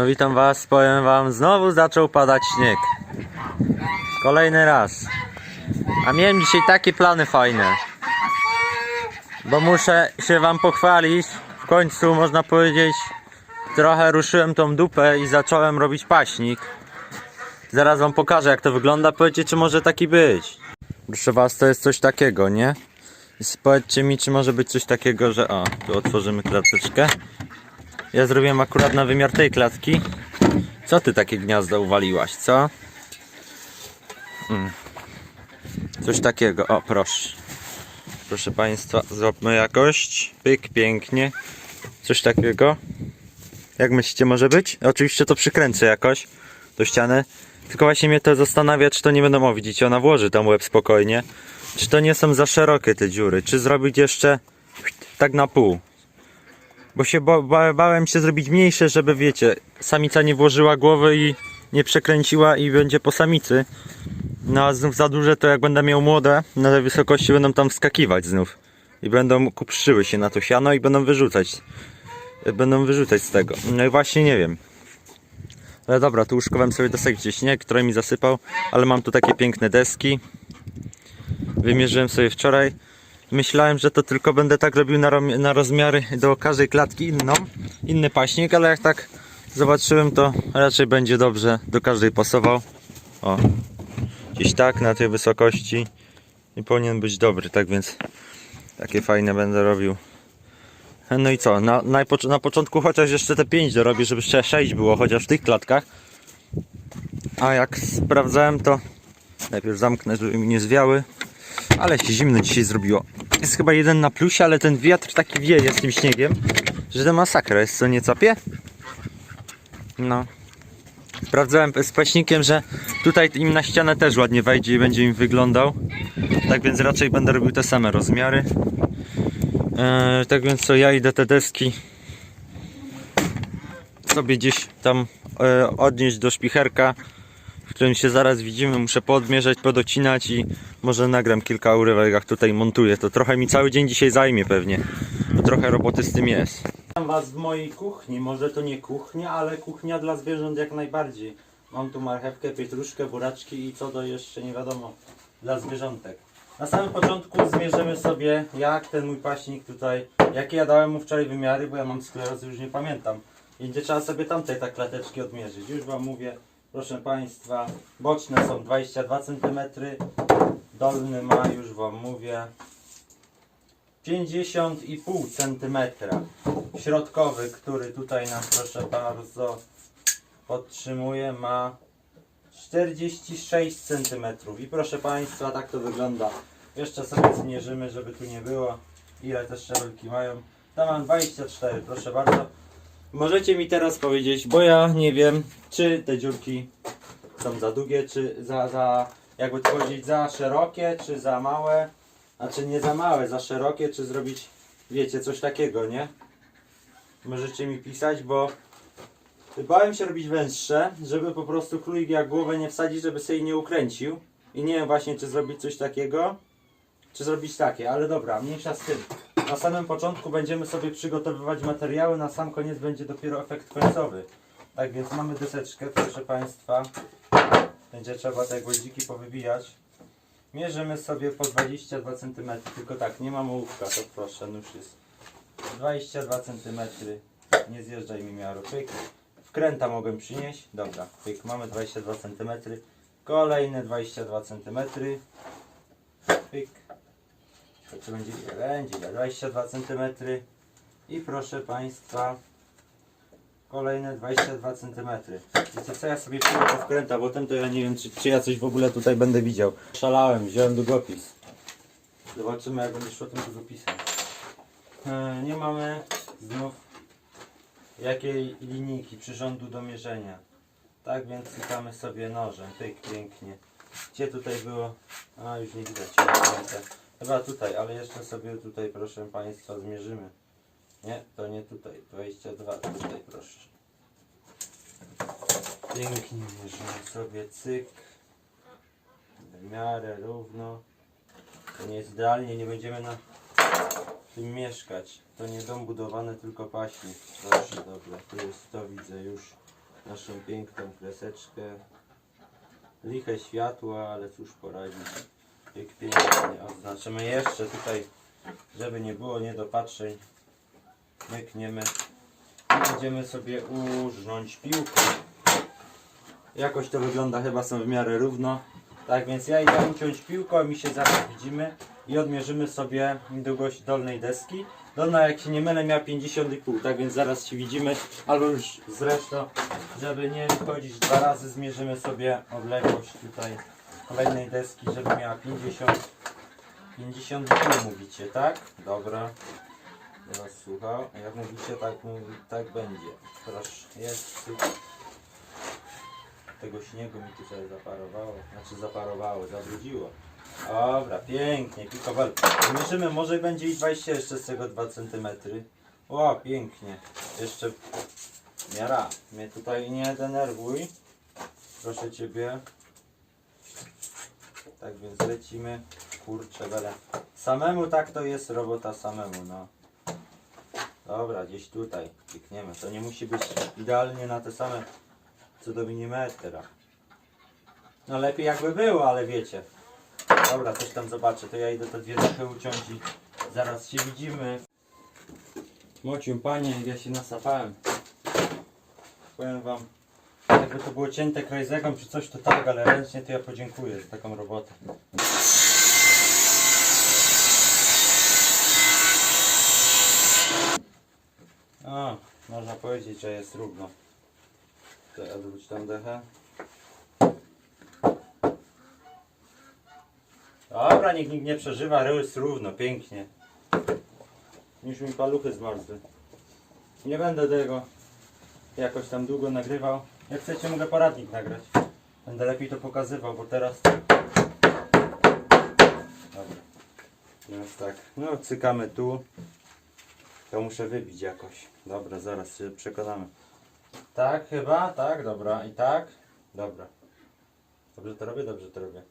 No witam was, powiem wam, znowu zaczął padać śnieg. Kolejny raz. A miałem dzisiaj takie plany fajne. Bo muszę się wam pochwalić. W końcu można powiedzieć, trochę ruszyłem tą dupę i zacząłem robić paśnik. Zaraz wam pokażę jak to wygląda, powiedzcie czy może taki być. Proszę was, to jest coś takiego, nie? Powiedzcie mi, czy może być coś takiego, że... O, tu otworzymy klateczkę. Ja zrobiłem akurat na wymiar tej klatki. Co ty takie gniazdo uwaliłaś, co? Mm. Coś takiego, o proszę. Proszę Państwa, złapmy jakość. Pyk, pięknie. Coś takiego. Jak myślicie może być? Oczywiście to przykręcę jakoś do ściany. Tylko właśnie mnie to zastanawia, czy to nie będą, o widzicie, ona włoży tam łeb spokojnie. Czy to nie są za szerokie te dziury? Czy zrobić jeszcze tak na pół? Bo się ba ba bałem się zrobić mniejsze, żeby wiecie, samica nie włożyła głowy i nie przekręciła i będzie po samicy. No a znów za duże to jak będę miał młode, na tej wysokości będą tam wskakiwać znów. I będą kupszczyły się na to siano i będą wyrzucać. Będą wyrzucać z tego. No i właśnie nie wiem. Ale dobra, tu uszkowałem sobie desek gdzie śnieg, który mi zasypał, ale mam tu takie piękne deski. Wymierzyłem sobie wczoraj. Myślałem, że to tylko będę tak robił na, na rozmiary do każdej klatki inną, inny paśnik, ale jak tak zobaczyłem, to raczej będzie dobrze do każdej pasował. O, gdzieś tak na tej wysokości i powinien być dobry, tak więc takie fajne będę robił. No i co, na, na, na początku chociaż jeszcze te 5 dorobię, żeby jeszcze 6 było chociaż w tych klatkach. A jak sprawdzałem to najpierw zamknę, żeby mi nie zwiały. Ale się zimno dzisiaj zrobiło. Jest chyba jeden na plusie, ale ten wiatr taki wieje z tym śniegiem, że to masakra jest, co nie capie? No. Sprawdzałem z paśnikiem, że tutaj im na ścianę też ładnie wejdzie i będzie im wyglądał. Tak więc raczej będę robił te same rozmiary. Eee, tak więc co, ja idę te deski sobie gdzieś tam e, odnieść do szpicherka w którym się zaraz widzimy, muszę podmierzać, podocinać i może nagram kilka urywek jak tutaj montuję. To trochę mi cały dzień dzisiaj zajmie pewnie, bo trochę roboty z tym jest. Witam Was w mojej kuchni, może to nie kuchnia, ale kuchnia dla zwierząt jak najbardziej. Mam tu marchewkę, pietruszkę, buraczki i co to jeszcze nie wiadomo dla zwierzątek. Na samym początku zmierzymy sobie jak ten mój paśnik tutaj, jakie ja dałem mu wczoraj wymiary, bo ja mam sklerozy, już nie pamiętam. I będzie trzeba sobie tamte tak klateczki odmierzyć. Już Wam mówię, Proszę Państwa, boczne są 22 cm, dolny ma, już Wam mówię, 50,5 cm. Środkowy, który tutaj nam proszę bardzo podtrzymuje, ma 46 cm. I proszę Państwa, tak to wygląda. Jeszcze sobie zmierzymy, żeby tu nie było, ile te szczebelki mają. Tam mam 24, proszę bardzo. Możecie mi teraz powiedzieć, bo ja nie wiem, czy te dziurki są za długie, czy za, za jakby to powiedzieć, za szerokie, czy za małe. Znaczy nie za małe, za szerokie, czy zrobić, wiecie, coś takiego, nie? Możecie mi pisać, bo bałem się robić węższe, żeby po prostu królik jak głowę nie wsadzić, żeby sobie nie ukręcił. I nie wiem właśnie, czy zrobić coś takiego, czy zrobić takie, ale dobra, mniejsza z tym. Na samym początku będziemy sobie przygotowywać materiały, na sam koniec będzie dopiero efekt końcowy. Tak więc mamy deseczkę, proszę Państwa. Będzie trzeba te gwoździki powybijać. Mierzymy sobie po 22 cm, tylko tak, nie mam ołówka, to proszę, nóż jest 22 cm. Nie zjeżdżaj mi miaru, pyk. Wkręta mogę przynieść, dobra, pyk, mamy 22 cm. Kolejne 22 cm. Pyk. Czy będzie ile? Będzie ile? 22 cm. I proszę Państwa, kolejne 22 cm. Wiecie co, ja sobie przyjmę po wkręta, bo ten to ja nie wiem, czy, czy ja coś w ogóle tutaj będę widział. Szalałem, wziąłem długopis. Zobaczymy, jak będzie szło tym długopisem. E, nie mamy znów jakiej linijki przyrządu do mierzenia. Tak więc cykamy sobie nożem. Pyk, pięknie. Gdzie tutaj było? A, już nie widać. Chyba tutaj, ale jeszcze sobie tutaj, proszę Państwa, zmierzymy. Nie, to nie tutaj. 22, tutaj proszę. Pięknie mierzymy sobie cyk. W miarę równo. To nie jest idealnie, nie będziemy na tym mieszkać. To nie dom budowany, tylko paśnik. Proszę, dobra, tu jest to widzę już. naszą piękną kreseczkę. Liche światła, ale cóż poradzić. Jak pięknie oznaczymy jeszcze tutaj, żeby nie było niedopatrzeń. Mykniemy. I będziemy sobie urżnąć piłkę. Jakoś to wygląda chyba są w miarę równo. Tak więc ja idę uciąć piłką i się zaraz widzimy i odmierzymy sobie długość dolnej deski. Dolna jak się nie mylę miała 50,5, tak więc zaraz się widzimy, albo już zresztą, żeby nie chodzić dwa razy, zmierzymy sobie odległość tutaj kolejnej deski, żeby miała 50, 50,5 mówicie, tak? Dobra. Teraz słucham, jak mówicie, tak, mówi, tak będzie. Proszę, jest tego śniegu mi tutaj zaparowało, znaczy zaparowało, zabrudziło. Dobra, pięknie, pikowal. Zmierzymy, może będzie i 20 jeszcze z tego 2 cm. O, pięknie. Jeszcze miara, mnie tutaj nie denerwuj. Proszę Ciebie. Tak więc lecimy. Kurczę, bele. Samemu tak to jest robota samemu, no. Dobra, gdzieś tutaj klikniemy. To nie musi być idealnie na te same co do milimetra. No lepiej jakby było, ale wiecie. Dobra, coś tam zobaczę. To ja idę te dwie dachy uciąć i zaraz się widzimy. Mociu, panie, ja się nasapałem. Powiem wam, jakby to było cięte krajzegą czy coś, to tak, ale ręcznie to ja podziękuję za taką robotę. O, można powiedzieć, że jest równo. To odwróć tam dechę. Dobra, nikt, nikt nie przeżywa, jest równo, pięknie. Już mi paluchy zmarzły. Nie będę tego jakoś tam długo nagrywał. Jak chcecie mogę poradnik nagrać. Będę lepiej to pokazywał, bo teraz... Dobra. Teraz tak, no cykamy tu. To muszę wybić jakoś. Dobra, zaraz się przekonamy. Tak, chyba, tak, dobra. I tak, dobra. Dobrze to robię, dobrze to robię.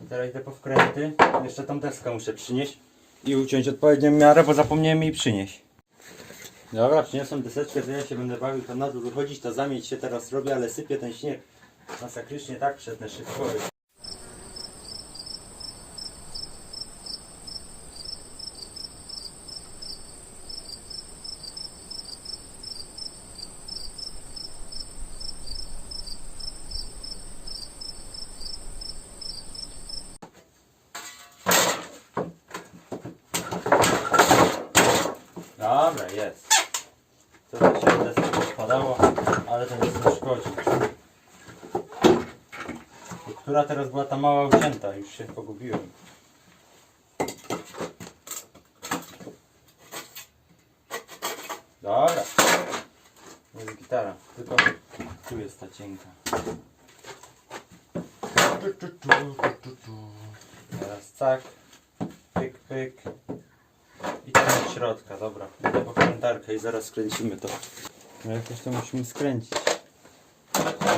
I teraz idę po wkręty. Jeszcze tą deskę muszę przynieść i uciąć odpowiednią miarę, bo zapomniałem jej przynieść. Dobra, przyniosłem deseczkę, to ja się będę bawił tam na dół wychodzić, to zamieć się teraz robię, ale sypie ten śnieg. Masakrycznie tak przednę szybko. Dobra, jest. Trochę się deska spadało, ale to nic nie szkodzi. I Która teraz była ta mała ucięta? Już się pogubiłem. Dobra. Jest gitara, tylko tu jest ta cienka. Teraz cak, pyk, pyk. I tam od środka, dobra. Idę po krętarkę i zaraz skręcimy to. No jakoś to musimy skręcić.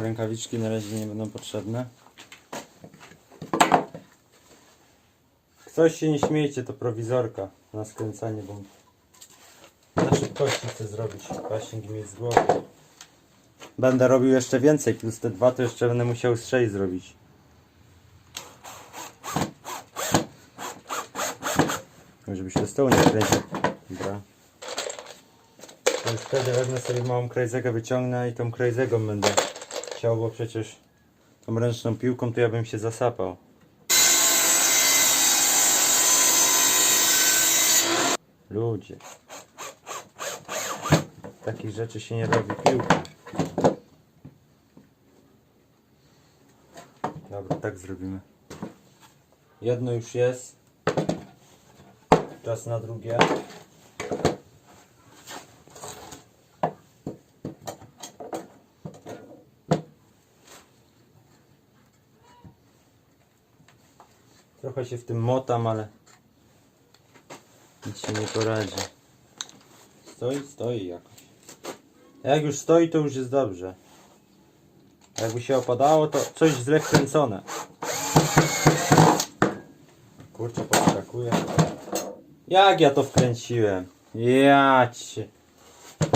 Rękawiczki na razie nie będą potrzebne. Coś się nie śmiejcie, to prowizorka na skręcanie, bo na szybkości chcę zrobić. Pasięgi mieć z głowy. Będę robił jeszcze więcej, plus te dwa to jeszcze będę musiał z sześć zrobić. Żeby się do stołu nie kręcił. Dobra. To wtedy wezmę sobie małą krajzegę, wyciągnę i tą krajzegą będę chciał, bo przecież tą ręczną piłką to ja bym się zasapał. Ludzie. Takich rzeczy się nie robi piłką. Dobra, tak zrobimy. Jedno już jest. Czas na drugie. Trochę się w tym motam, ale nic się nie poradzi. Stoi, stoi jakoś. Jak już stoi, to już jest dobrze. Jakby się opadało, to coś źle wkręcone. Kurczę, podskakuje. Jak ja to wkręciłem? Ja cię.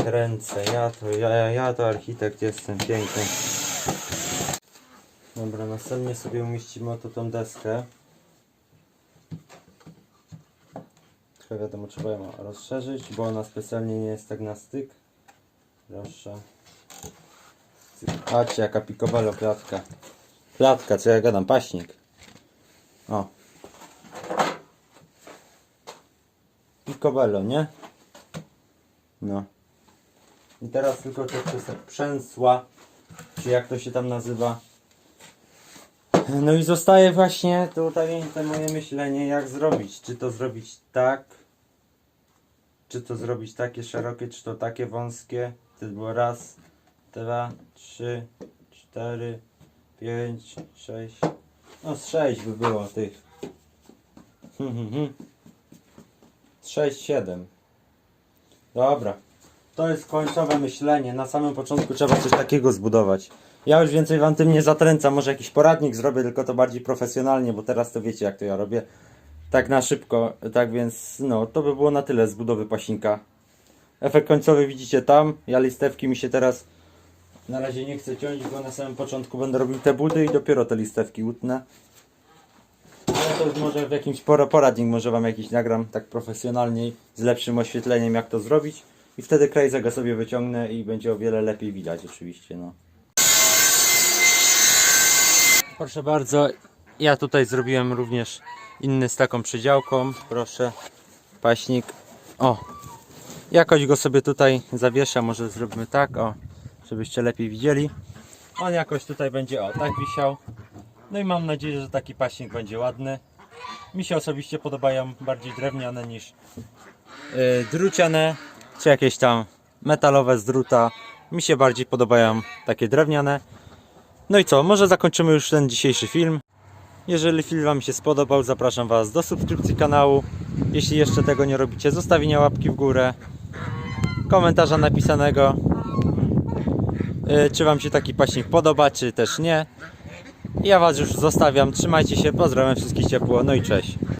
Kręcę, ja to, ja, ja to architekt jestem, piękny. Dobra, następnie sobie umieścimy oto tą deskę. Trochę wiadomo, trzeba ją rozszerzyć, bo ona specjalnie nie jest tak na styk. Proszę. Patrzcie, jaka picobello klatka. Klatka, co ja gadam, paśnik. O. Picobello, nie? No. I teraz tylko te przęsła, czy jak to się tam nazywa. No i zostaje właśnie tutaj moje myślenie, jak zrobić. Czy to zrobić tak, czy to zrobić takie szerokie, czy to takie wąskie. To było raz, dwa, trzy, cztery, pięć, sześć. No z sześć by było tych. Hmm, hmm, hmm. Sześć, siedem. Dobra. To jest końcowe myślenie. Na samym początku trzeba coś takiego zbudować. Ja już więcej wam tym nie zatręcam. Może jakiś poradnik zrobię, tylko to bardziej profesjonalnie, bo teraz to wiecie jak to ja robię. Tak na szybko. Tak więc no, to by było na tyle z budowy pasinka. Efekt końcowy widzicie tam. Ja listewki mi się teraz na razie nie chcę ciąć, bo na samym początku będę robił te budy i dopiero te listewki utnę. Ale to już może w jakimś pora- poradnik może wam jakiś nagram tak profesjonalniej, z lepszym oświetleniem jak to zrobić. I wtedy krajzę go sobie wyciągnę i będzie o wiele lepiej widać oczywiście, no. Proszę bardzo, ja tutaj zrobiłem również inny z taką przydziałką. Proszę, paśnik. O, jakoś go sobie tutaj zawieszę, może zrobimy tak, o, żebyście lepiej widzieli. On jakoś tutaj będzie, o, tak wisiał. No i mam nadzieję, że taki paśnik będzie ładny. Mi się osobiście podobają bardziej drewniane niż yy, druciane, czy jakieś tam metalowe z druta. Mi się bardziej podobają takie drewniane. No i co, może zakończymy już ten dzisiejszy film. Jeżeli film Wam się spodobał, zapraszam Was do subskrypcji kanału. Jeśli jeszcze tego nie robicie, zostawienia łapki w górę, komentarza napisanego, yy, czy Wam się taki paśnik podoba, czy też nie. Ja Was już zostawiam, trzymajcie się, pozdrawiam wszystkich ciepło, no i cześć.